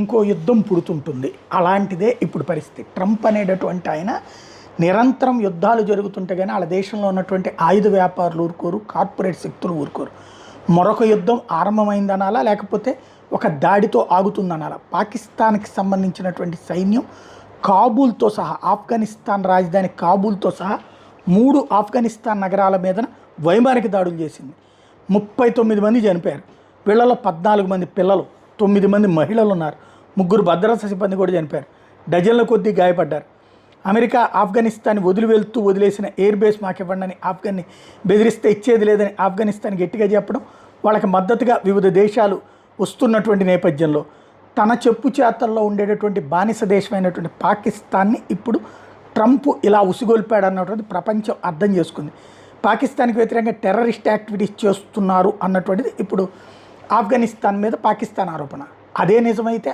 ఇంకో యుద్ధం పుడుతుంటుంది. అలాంటిదే ఇప్పుడు పరిస్థితి. ట్రంప్ అనేటటువంటి ఆయన నిరంతరం యుద్ధాలు జరుగుతుంటే కానీ వాళ్ళ దేశంలో ఉన్నటువంటి ఆయుధ వ్యాపారులు ఊరుకోరు కార్పొరేట్ శక్తులు ఊరుకోరు. మరొక యుద్ధం ఆరంభమైందనాలా? లేకపోతే ఒక దాడితో ఆగుతుందనాలా? పాకిస్తాన్కి సంబంధించినటువంటి సైన్యం కాబూల్తో సహా ఆఫ్ఘనిస్తాన్ రాజధాని కాబూల్తో సహా మూడు ఆఫ్ఘనిస్తాన్ నగరాల మీద వైమానిక దాడులు చేసింది. ముప్పై తొమ్మిది మంది చనిపోయారు. వీళ్ళలో పద్నాలుగు మంది పిల్లలు. తొమ్మిది మంది మహిళలు ఉన్నారు. ముగ్గురు భద్రతా సిబ్బంది కూడా చనిపోయారు. డజన్ల కొద్దీ గాయపడ్డారు. అమెరికా ఆఫ్ఘనిస్తాన్ వదిలి వెళ్తూ వదిలేసిన ఎయిర్ బేస్ మాకు ఇవ్వండి అని ఆఫ్ఘన్ని బెదిరిస్తే ఇచ్చేది లేదని ఆఫ్ఘనిస్తాన్ గట్టిగా చెప్పడం వాళ్ళకి మద్దతుగా వివిధ దేశాలు వస్తున్నటువంటి నేపథ్యంలో తన చెప్పు చేతల్లో ఉండేటటువంటి బానిస దేశమైనటువంటి పాకిస్తాన్ని ఇప్పుడు ట్రంప్ ఇలా ఉసిగొల్పాడు అన్నటువంటి ప్రపంచం అర్థం చేసుకుంది. పాకిస్తాన్కి వ్యతిరేకంగా టెర్రరిస్ట్ యాక్టివిటీస్ చేస్తున్నారు అన్నటువంటిది ఇప్పుడు ఆఫ్ఘనిస్తాన్ మీద పాకిస్తాన్ ఆరోపణ. అదే నిజమైతే